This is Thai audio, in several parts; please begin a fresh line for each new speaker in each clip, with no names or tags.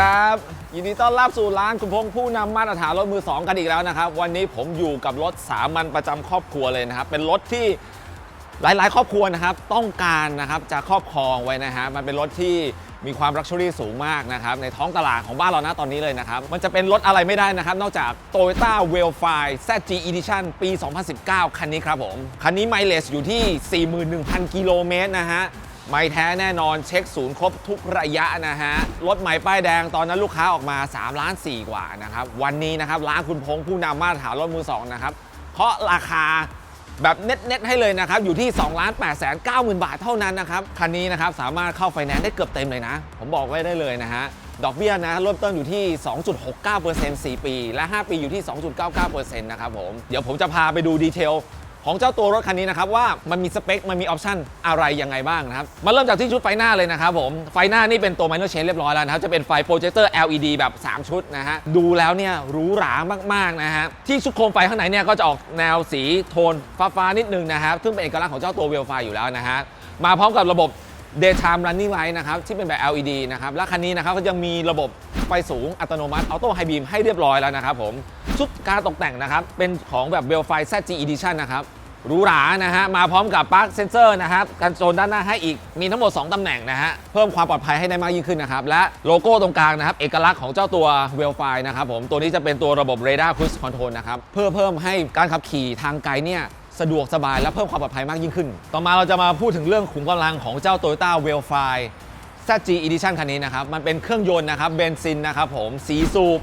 ครับ ยินดีต้อนรับสู่ร้านคุณพงษ์ผู้นำมาตรฐานรถมือ 2 กันอีกแล้วนะครับ วันนี้ผมอยู่กับรถสามัญประจำครอบครัวเลยนะครับ เป็นรถที่หลาย ๆ ครอบครัวนะครับต้องการนะครับจะครอบครองไว้นะฮะมันเป็นรถที่มีความรักชัวรี่สูงมากนะครับในท้องตลาดของบ้านเรานะตอนนี้เลยนะครับมันจะเป็นรถอะไรไม่ได้นะครับ นอกจาก Toyota w e l f i ZG Edition ปี 2019 คันนี้ครับผม คันนี้ไมล์เลสอยู่ที่ 41,000 กิโลเมตรนะฮะ ไม่แท้แน่นอนเช็คศูนย์ครบทุกระยะนะฮะ รถใหม่ป้ายแดงตอนนั้นลูกค้าออกมา 3 ล้าน4กว่านะครับ วันนี้นะครับร้านคุณพงษ์ผู้นำมาตรฐานรถมือ 2 นะครับเคาะราคาแบบเน็ตๆให้เลยนะครับ อยู่ที่ 2 8 9 0 0 0 0 บาทเท่านั้นนะครับ คันนี้นะครับสามารถเข้าไฟแนนซ์ได้เกือบเต็มเลยนะ ผมบอกไว้ได้เลยนะฮะ ดอกเบี้ยนะเริ่มต้นอยู่ที่ 2.69% 4 ปี และ 5 ปีอยู่ที่ 2.99%นะครับผม เดี๋ยวผมจะพาไปดูดีเทล ของเจ้าตัวรถคันนี้นะครับว่ามันมีสเปค มันมีออปชันอะไรยังไงบ้างนะครับ มาเริ่มจากที่ชุดไฟหน้าเลยนะครับผม ไฟหน้านี่เป็นตัว minor change เรียบร้อยแล้วนะครับ จะเป็นไฟโปรเจคเตอร์ LED แบบ 3 ชุดนะฮะ ดูแล้วเนี่ยหรูหรามากๆนะฮะ ที่ชุดโคมไฟข้างในเนี่ยก็จะออกแนวสีโทนฟ้าๆนิดนึงนะครับ ซึ่งเป็นเอกลักษณ์ของเจ้าตัวเวลไฟอยู่แล้วนะฮะ มาพร้อมกับระบบ daytime running light นะครับที่เป็นแบบ LED นะครับและคันนี้นะครับก็ยังมีระบบไฟสูงอัตโนมัติ Auto High Beam ให้เรียบร้อยแล้วนะครับผมชุดการตกแต่งนะครับเป็นของแบบ w e l f i ZG Edition นะครับหรูหรานะฮะมาพร้อมกับปลั๊กเซนเซอร์นะครับกันโซนด้านหน้าให้อีกมีทั้งหมด 2 ตำแหน่งนะฮะเพิ่มความปลอดภัยให้ได้มากยิ่งขึ้นนะครับและโลโก้ตรงกลางนะครับเอกลักษณ์ของเจ้าตัว w e l f i นะครับผมตัวนี้จะเป็นตัวระบบ Radar Cruise Control นะครับเพื่อเพิ่มให้การขับขี่ทางไกลเนี่ย สะดวกสบายและเพิ่มความปลอดภัยมากยิ่งขึ้น ต่อมาเราจะมาพูดถึงเรื่องขุมกำลังของเจ้า Toyota w e l f i ZG Edition คันนี้นะครับ มันเป็นเครื่องยนต์นะครับเบนซินนะครับผมสีสูบ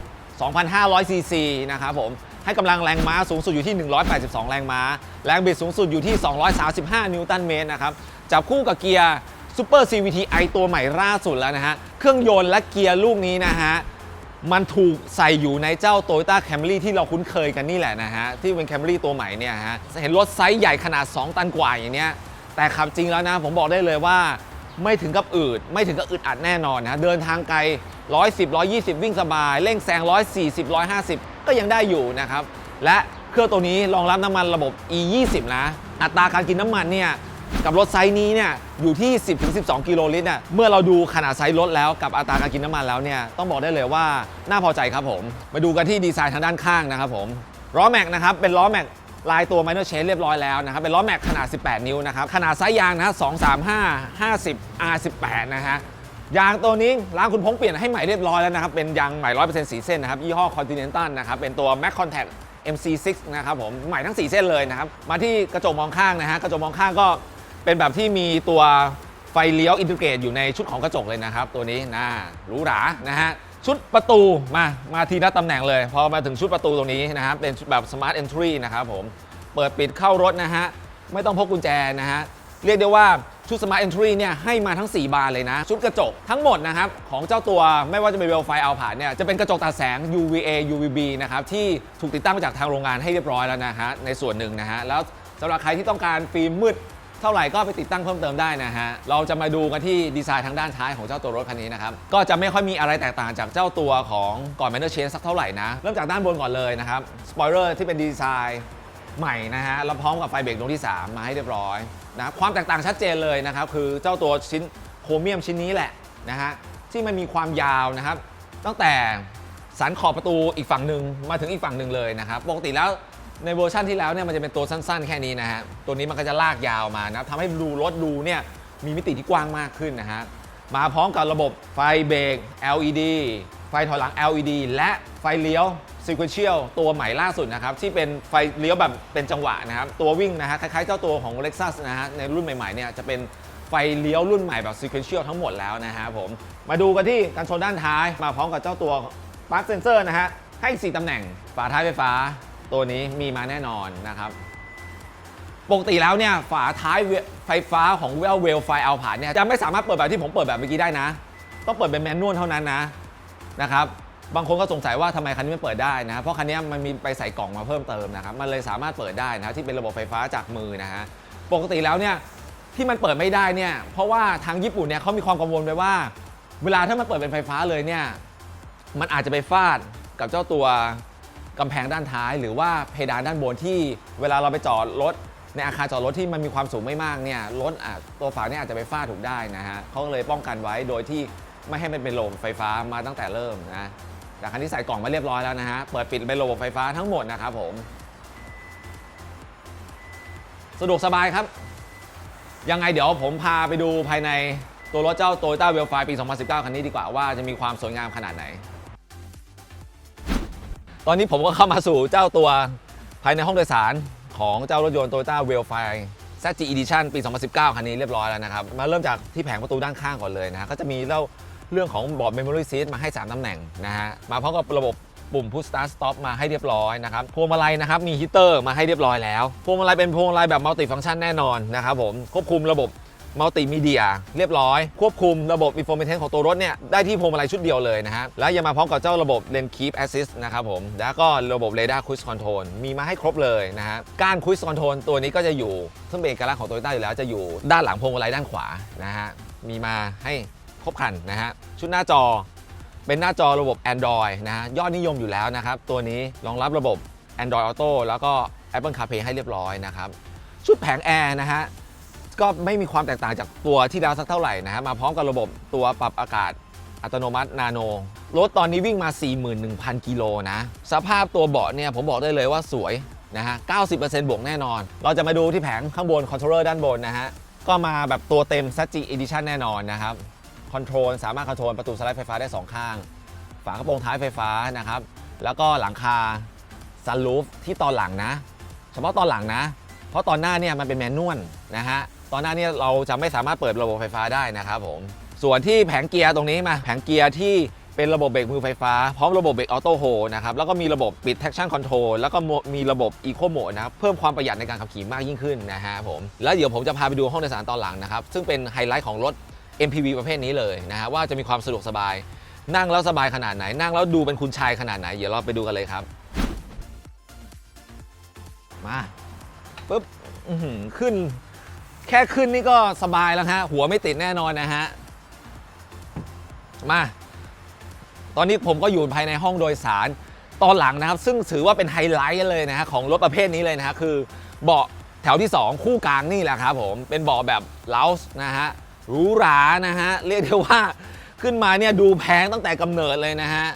2,500 ซีซีนะครับผมให้กำลังแรงม้าสูงสุดอยู่ที่ 182 แรงม้า แรงบิดสูงสุดอยู่ที่ 235 นิวตันเมตรนะครับจับคู่กับเกียร์ Super CVT-i ตัวใหม่ล่าสุดแล้วนะฮะเครื่องยนต์และเกียร์ลูกนี้นะฮะ มันถูกใส่อยู่ในเจ้า Toyota Camry ที่เราคุ้นเคยกันนี่แหละนะฮะ ที่เป็น Camry ตัวใหม่เนี่ยฮะ เห็นรถไซส์ใหญ่ขนาด 2 ตันกว่าอย่างเนี้ย แต่ขับจริงแล้วนะ ผมบอกได้เลยว่า ไม่ถึงกับอืด ไม่ถึงกับอึดอัดแน่นอนนะเดินทางไกล 110 120 วิ่งสบาย เร่งแซง 140 150 ก็ยังได้อยู่นะครับ และเครื่องตัวนี้รองรับน้ำมันระบบ E20 นะ อัตราการกินน้ำมันเนี่ย กับรถไซส์นี้เนี่ยอยู่ที่ 10-12 กิโลลิตรน่ะเมื่อเราดูขนาดไซส์รถแล้วกับอัตราการกินน้ำมันแล้วเนี่ยต้องบอกได้เลยว่าน่าพอใจครับผม มาดูกันที่ดีไซน์ทางด้านข้างนะครับผมล้อแม็กนะครับเป็นล้อแม็กลายตัว minor change เรียบร้อยแล้วนะครับ เป็นล้อแม็กขนาด 18 นิ้วนะครับ ขนาดไซส์ยางนะฮะ235 50 R18 นะฮะ ยางตัวนี้ร้านคุณพงษ์เปลี่ยนให้ใหม่เรียบร้อยแล้วนะครับ เป็นยางใหม่ 100%สีเส้นนะครับ ยี่ห้อ Continental นะครับ เป็นตัว Mac Contact MC6 นะครับผม ใหม่ทั้ง 4 เส้นเลยนะครับ มาที่กระจกมองข้างนะฮะ กระจกมองข้างก็ เป็นแบบที่มีตัวไฟเลี้ยวอินทิเกรตอยู่ในชุดของกระจกเลยนะครับ ตัวนี้นะหรูหรานะฮะชุดประตูมามาทีละตำแหน่งเลย พอมาถึงชุดประตูตรงนี้นะครับเป็นแบบ Smart Entry นะครับผมเปิดปิดเข้ารถนะฮะไม่ต้องพกกุญแจนะฮะเรียกได้ว่าชุด Smart Entry เนี่ยให้มาทั้ง 4 บานเลยนะ ชุดกระจกทั้งหมดนะครับของเจ้าตัวไม่ว่าจะเป็นเวลไฟเอาผ่านเนี่ยจะเป็นกระจกตัดแสง UVA UVB นะครับที่ถูกติดตั้งมาจากทางโรงงานให้เรียบร้อยแล้วนะฮะในส่วนหนึ่งนะฮะแล้วสำหรับใครที่ต้องการฟิล์มมืด เท่าไหร่ก็ไปติดตั้งเพิ่มเติมได้นะฮะ เราจะมาดูกันที่ดีไซน์ทางด้านท้ายของเจ้าตัวรถคันนี้นะครับ ก็จะไม่ค่อยมีอะไรแตกต่างจากเจ้าตัวของก่อน Manual Change สักเท่าไหร่นะ เริ่มจากด้านบนก่อนเลยนะครับ สปอยเลอร์ที่เป็นดีไซน์ใหม่นะฮะ แล้วพร้อมกับไฟเบรกดวงที่ 3 มาให้เรียบร้อยนะความแตกต่างชัดเจนเลยนะครับ คือเจ้าตัวชิ้นโครเมียมชิ้นนี้แหละนะฮะ ที่มันมีความยาวนะครับ ตั้งแต่สันขอบประตูอีกฝั่งหนึ่งมาถึงอีกฝั่งหนึ่งเลยนะครับ ปกติแล้ว ในเวอร์ชันที่แล้วเนี่ยมันจะเป็นตัวสั้นๆ แค่นี้นะฮะ ตัวนี้มันก็จะลากยาวมานะทำให้ดูรถดูเนี่ยมีมิติที่กว้างมากขึ้นนะฮะ มาพร้อมกับระบบไฟเบรก LED ไฟถอยหลัง LED และไฟเลี้ยว Sequential ตัวใหม่ล่าสุดนะครับ ที่เป็นไฟเลี้ยวแบบเป็นจังหวะนะครับ ตัววิ่งนะฮะ คล้ายๆเจ้าตัวของ Lexus นะฮะ ในรุ่นใหม่ๆเนี่ยจะเป็นไฟเลี้ยวรุ่นใหม่แบบ Sequential ทั้งหมดแล้วนะฮะผม มาดูกันที่กันชนด้านท้าย มาพร้อมกับเจ้าตัวปลั๊กเซนเซอร์นะฮะให้สี่ตำแหน่งฝาท้ายไฟฟ้า ตัวนี้มีมาแน่นอนนะครับ ปกติแล้วเนี่ยฝาท้ายไฟฟ้าของเวลเวลไฟเอาผ่านเนี่ยจะไม่สามารถเปิดแบบที่ผมเปิดแบบเมื่อกี้ได้นะ ต้องเปิดเป็นแมนนวลเท่านั้นนะนะครับบางคนก็สงสัยว่าทำไมคันนี้ไม่เปิดได้นะเพราะคันนี้มันมีไปใส่กล่องมาเพิ่มเติมนะครับมันเลยสามารถเปิดได้นะที่เป็นระบบไฟฟ้าจากมือนะฮะปกติแล้วเนี่ยที่มันเปิดไม่ได้เนี่ยเพราะว่าทางญี่ปุ่นเนี่ยเขามีความกังวลไว้ว่า เวลาถ้ามันเปิดเป็นไฟฟ้าเลยเนี่ยมันอาจจะไปฟาดกับเจ้าตัว กำแพงด้านท้ายหรือว่าเพดานด้านบนที่เวลาเราไปจอดรถในอาคารจอดรถที่มันมีความสูงไม่มากเนี่ยรถอาจตัวฝาเนี่ยอาจจะไปฟาดถูกได้นะฮะเขาก็เลยป้องกันไว้โดยที่ไม่ให้มันเป็นระบบไฟฟ้ามาตั้งแต่เริ่มนะแต่คันที่ใส่กล่องมาเรียบร้อยแล้วนะฮะเปิดปิดเป็นระบบไฟฟ้าทั้งหมดนะครับผม สะดวกสบายครับ ยังไงเดี๋ยวผมพาไปดูภายในตัวรถเจ้า Toyota w e l f i ปี 2019 คันนี้ดีกว่าว่าจะมีความสวยงามขนาดไหน ตอนนี้ผมก็เข้ามาสู่เจ้าตัวภายในห้องโดยสารของเจ้ารถยนต์ Toyota w e l f i ZG Edition ปี 2019 คันนี้เรียบร้อยแล้วนะครับ มาเริ่มจากที่แผงประตูด้านข้างก่อนเลยนะฮะก็จะมีเล่าเรื่องของบอร์ด Memory Seat มาให้ 3ตำแหน่งนะฮะ มาพร้อมกับระบบปุ่ม Push Start Stop มาให้เรียบร้อยนะครับ พวงมาลัยนะครับ มีฮีเตอร์มาให้เรียบร้อยแล้ว พวงมาลัยเป็นพวงมาลัยแบบมัลติฟัง c t ชันแน่นอนนะครับผม ควบคุมระบบ มัลติมีเดียเรียบร้อย ควบคุมระบบ Information ของตัวรถเนี่ยได้ที่พวงมาลัยชุดเดียวเลยนะฮะ แล้วยังมาพร้อมกับเจ้าระบบ Lane Keep Assist นะครับผม แล้วก็ระบบ Radar Cruise Control มีมาให้ครบเลยนะฮะ การ Cruise Control ตัวนี้ก็จะอยู่ซึ่งเป็นเอกลักษณ์ของ Toyota อยู่แล้วจะอยู่ด้านหลังพวงมาลัยด้านขวานะฮะมีมาให้ครบครันนะฮะชุดหน้าจอเป็นหน้าจอระบบ Android นะฮะยอดนิยมอยู่แล้วนะครับ ตัวนี้รองรับระบบ Android Auto แล้วก็ Apple CarPlay ให้เรียบร้อยนะครับ ชุดแผงแอร์นะฮะ ก็ไม่มีความแตกต่างจากตัวที่แล้วสักเท่าไหร่นะฮะมาพร้อมกับระบบตัวปรับอากาศอัตโนมัตินาโนรถตอนนี้วิ่งมา 41,000 กิโลนะ สภาพตัวเบาะเนี่ยผมบอกได้เลยว่าสวยนะฮะ 90%บวกแน่นอน เราจะมาดูที่แผงข้างบนคอนโทรลเลอร์ด้านบนนะฮะ ก็มาแบบตัวเต็ม s a g Edition แน่นอนนะครับ คอนโทรลสามารถคอนโทรลประตูสไลด์ไฟฟ้าได้ 2 ข้าง ฝากระโปรงท้ายไฟฟ้านะครับ แล้วก็หลังคาซันรูฟที่ตอนหลังนะ เฉพาะตอนหลังนะ เพราะตอนหน้าเนี่ยมันเป็นแมนนวลนะฮะ ตอนหน้าเนี่ยเราจะไม่สามารถเปิดระบบไฟฟ้าได้นะครับผม ส่วนที่แผงเกียร์ตรงนี้มาแผงเกียร์ที่เป็นระบบเบรกมือไฟฟ้า พร้อมระบบเบรกออโต้โฮนะครับ แล้วก็มีระบบปิด traction control แล้วก็มีระบบ eco mode นะครับ เพิ่มความประหยัดในการขับขี่มากยิ่งขึ้นนะฮะผม แล้วเดี๋ยวผมจะพาไปดูห้องโดยสารตอนหลังนะครับ ซึ่งเป็นไฮไลท์ของรถ MPV ประเภทนี้เลยนะฮะว่าจะมีความสะดวกสบาย นั่งแล้วสบายขนาดไหน นั่งแล้วดูเป็นคุณชายขนาดไหน เดี๋ยวเราไปดูกันเลยครับ มาปุ๊บขึ้น แค่ขึ้นนี่ก็สบายแล้วฮะ หัวไม่ติดแน่นอนนะฮะ มา ตอนนี้ผมก็อยู่ภายในห้องโดยสารตอนหลังนะครับ ซึ่งถือว่าเป็นไฮไลท์เลยนะฮะของรถประเภทนี้เลยนะฮะคือเบาะแถวที่ 2 คู่กลางนี่แหละครับผมเป็นเบาะแบบเลาส์นะฮะหรูหรานะฮะเรียกได้ว่าขึ้นมาเนี่ยดูแพงตั้งแต่กำเนิดเลยนะฮะ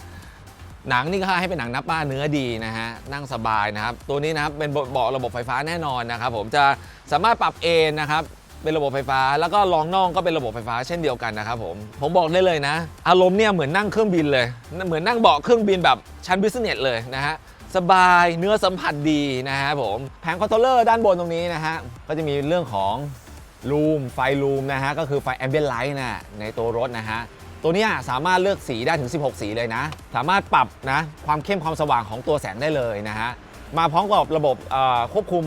หนังนี่ก็ให้เป็นหนังนับป้าเนื้อดีนะฮะนั่งสบายนะครับ ตัวนี้นะครับเป็นเบาะระบบไฟฟ้าแน่นอนนะครับผมจะสามารถปรับเอนนะครับเป็นระบบไฟฟ้าแล้วก็รองน่องก็เป็นระบบไฟฟ้าเช่นเดียวกันนะครับผมผมบอกได้เลยนะ อารมณ์เนี่ยเหมือนนั่งเครื่องบินเลย เหมือนนั่งเบาะเครื่องบินแบบชั้นบิสเนสเลยนะฮะสบายเนื้อสัมผัสดีนะฮะผมแผงคอนโทรลเลอร์ด้านบนตรงนี้นะฮะก็จะมีเรื่องของลูมไฟลูมนะฮะก็คือไฟแอมเบียนไลท์นะในตัวรถนะฮะ ตัวนี้สามารถเลือกสีได้ถึง 16 สีเลยนะ สามารถปรับนะความเข้มความสว่างของตัวแสงได้เลยนะฮะ มาพร้อมกับระบบควบคุม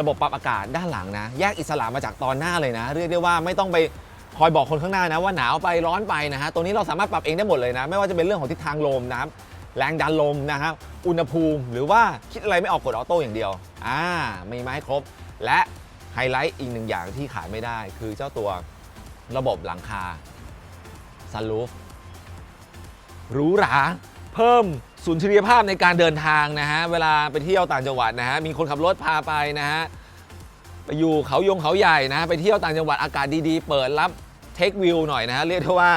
ระบบปรับอากาศด้านหลังนะ แยกอิสระมาจากตอนหน้าเลยนะ เรียกได้ว่าไม่ต้องไปคอยบอกคนข้างหน้านะว่าหนาวไปร้อนไปนะฮะ ตัวนี้เราสามารถปรับเองได้หมดเลยนะ ไม่ว่าจะเป็นเรื่องของทิศทางลมนะแรงดันลมนะครับ อุณหภูมิหรือว่าคิดอะไรไม่ออกกดออโต้อย่างเดียว อ่ามีมาให้ครบ และไฮไลท์อีกหนึ่งอย่างที่ขายไม่ได้ คือเจ้าตัวระบบหลังคา ซันรูฟหรูหราเพิ่มสุนทรียภาพในการเดินทางนะฮะเวลาไปเที่ยวต่างจังหวัดนะฮะมีคนขับรถพาไปนะฮะไปอยู่เขายงเขาใหญ่นะไปเที่ยวต่างจังหวัดอากาศดีๆ เปิดรับเทควิวหน่อยนะฮะเรียกได้ว่า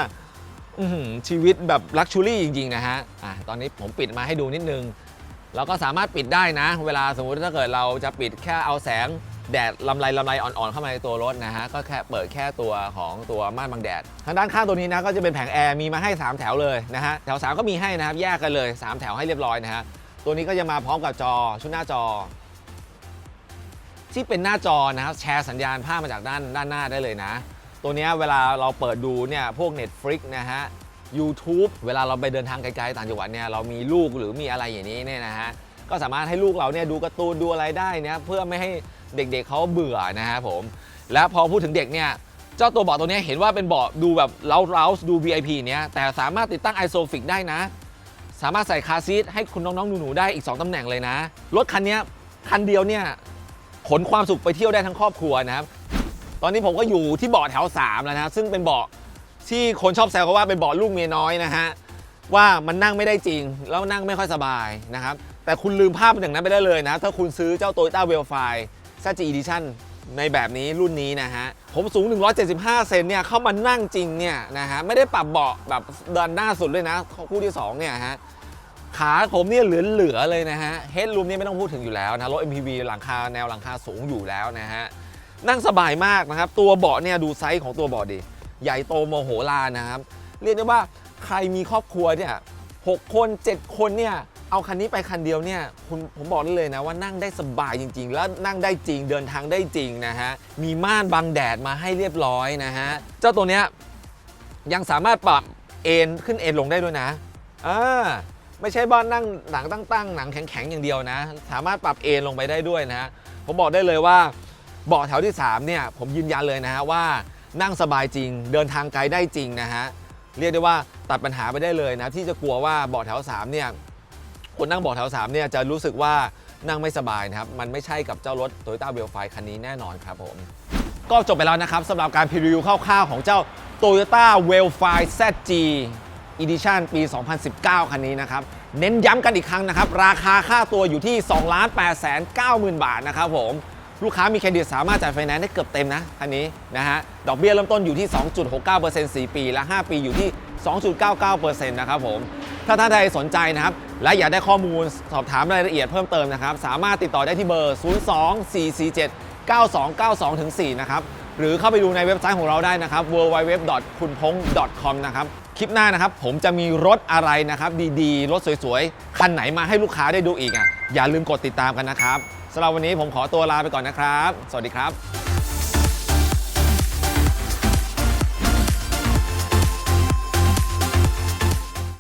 ชีวิตแบบลักชูรี่จริงๆนะฮะอะตอนนี้ผมปิดมาให้ดูนิดนึงเราก็สามารถปิดได้นะ เวลาสมมุติถ้าเกิดเราจะปิดแค่เอาแสง แดดลำไรลำไรอ่อนๆเข้ามาในตัวรถนะฮะก็แค่เปิดแค่ตัวของตัวม่านบังแดดทางด้านข้างตัวนี้นะก็จะเป็นแผงแอร์มีมาให้ 3 แถวเลยนะฮะแถว3ก็มีให้นะครับแยกกันเลย 3 แถวให้เรียบร้อยนะฮะตัวนี้ก็จะมาพร้อมกับจอชุดหน้าจอ ที่เป็นหน้าจอนะครับแชร์สัญญาณภาพมาจากด้านด้านหน้าได้เลยนะ ตัวนี้เวลาเราเปิดดูเนี่ยพวก Netflix นะฮะ YouTube เวลาเราไปเดินทางไกลๆต่างจังหวัดเนี่ยเรามีลูกหรือมีอะไรอย่างนี้เนี่ยนะฮะก็สามารถให้ลูกเราเนี่ยดูการ์ตูนดูอะไรได้เนี่ยเพื่อไม่ให้ เด็กๆเขาเบื่อนะฮะผม และพอพูดถึงเด็กเนี่ยเจ้าตัวเบาะตัวนี้เห็นว่าเป็นเบาะดูแบบเล้าๆดู VIP เนี่ยแต่สามารถติดตั้ง ISOFIX ได้นะ สามารถใส่คาซีทให้คุณน้องๆหนูๆได้อีก 2ตำแหน่งเลยนะ รถคันนี้คันเดียวเนี่ยขนความสุขไปเที่ยวได้ทั้งครอบครัวนะครับตอนนี้ผมก็อยู่ที่เบาะแถว 3 แล้วนะซึ่งเป็นเบาะที่คนชอบแซวเขาว่าเป็นเบาะลูกเมียน้อยนะฮะว่ามันนั่งไม่ได้จริง แล้วนั่งไม่ค่อยสบายนะครับแต่คุณลืมภาพอย่างนั้นไปได้เลยนะ ถ้าคุณซื้อเจ้า Toyota w e l f i z Edition ในแบบนี้รุ่นนี้นะฮะ ผมสูง 175 เซนเนี่ยเข้ามานั่งจริงเนี่ยนะฮะ ไม่ได้ปรับเบาะแบบเดินหน้าสุดเลยนะ คู่ที่ 2 เนี่ยฮะ ขาผมเนี่ยเหลือๆเลยนะฮะเฮดรูมนี่ไม่ต้องพูดถึงอยู่แล้วนะรถ MPV หลังคาแนวหลังคาสูงอยู่แล้วนะฮะ นั่งสบายมากนะครับ ตัวเบาะเนี่ยดูไซส์ของตัวเบาะดิใหญ่โตโมโหลานนะครับ เรียกได้ว่าใครมีครอบครัวเนี่ยหกคน 7 คนเนี่ย เอาคันนี้ไปคันเดียวเนี่ยคุณผมบอกได้เลยนะว่านั่งได้สบายจริง ๆ แล้วนั่งได้จริงเดินทางได้จริงนะฮะ มีม่านบังแดดมาให้เรียบร้อยนะฮะ เจ้าตัวเนี้ยยังสามารถปรับเอนขึ้นเอนลงได้ด้วยนะอ่าไม่ใช่บ้านนั่งหนังตั้งๆหนังแข็งๆอย่างเดียวนะ สามารถปรับเอนลงไปได้ด้วยนะฮะผมบอกได้เลยว่าเบาะแถวที่3เนี่ยผมยืนยันเลยนะฮะว่านั่งสบายจริง เดินทางไกลได้จริงนะฮะเรียกได้ว่าตัดปัญหาไปได้เลยนะที่จะกลัวว่าเบาะแถว3เนี่ย คนนั่งเบาะแถว3เนี่ยจะรู้สึกว่านั่งไม่สบายนะครับ มันไม่ใช่กับเจ้ารถ Toyota w e l f i คันนี้แน่นอนครับผม ก็จบไปแล้วนะครับสำหรับการพรีวิวคร่าวๆของเจ้า Toyota w e l f i ZG Edition ปี 2019 คันนี้นะครับ เน้นย้ำกันอีกครั้งนะครับ ราคาค่าตัวอยู่ที่ 2 8 9 0 0 0 0 บาทนะครับผมลูกค้ามีเครดิตสามารถจ่ายไฟแนนซ์ได้เกือบเต็มนะคันนี้นะฮะดอกเบี้ยเริ่มต้นอยู่ที่ 2.69% 4 ปี และ 5 ปีอยู่ที่ 2.99%นะครับผมถ้าท่านใดสนใจนะครับ และอยากได้ข้อมูลสอบถามรายละเอียดเพิ่มเติมนะครับ สามารถติดต่อได้ที่เบอร์ 02-447-9292-4 นะครับ หรือเข้าไปดูในเว็บไซต์ของเราได้นะครับ www.kunpong.com นะครับ คลิปหน้านะครับ ผมจะมีรถอะไรนะครับ ดีๆ รถสวยๆ คันไหนมาให้ลูกค้าได้ดูอีกอะอย่าลืมกดติดตามกันนะครับสำหรับวันนี้ผมขอตัวลาไปก่อนนะครับ สวัสดีครับ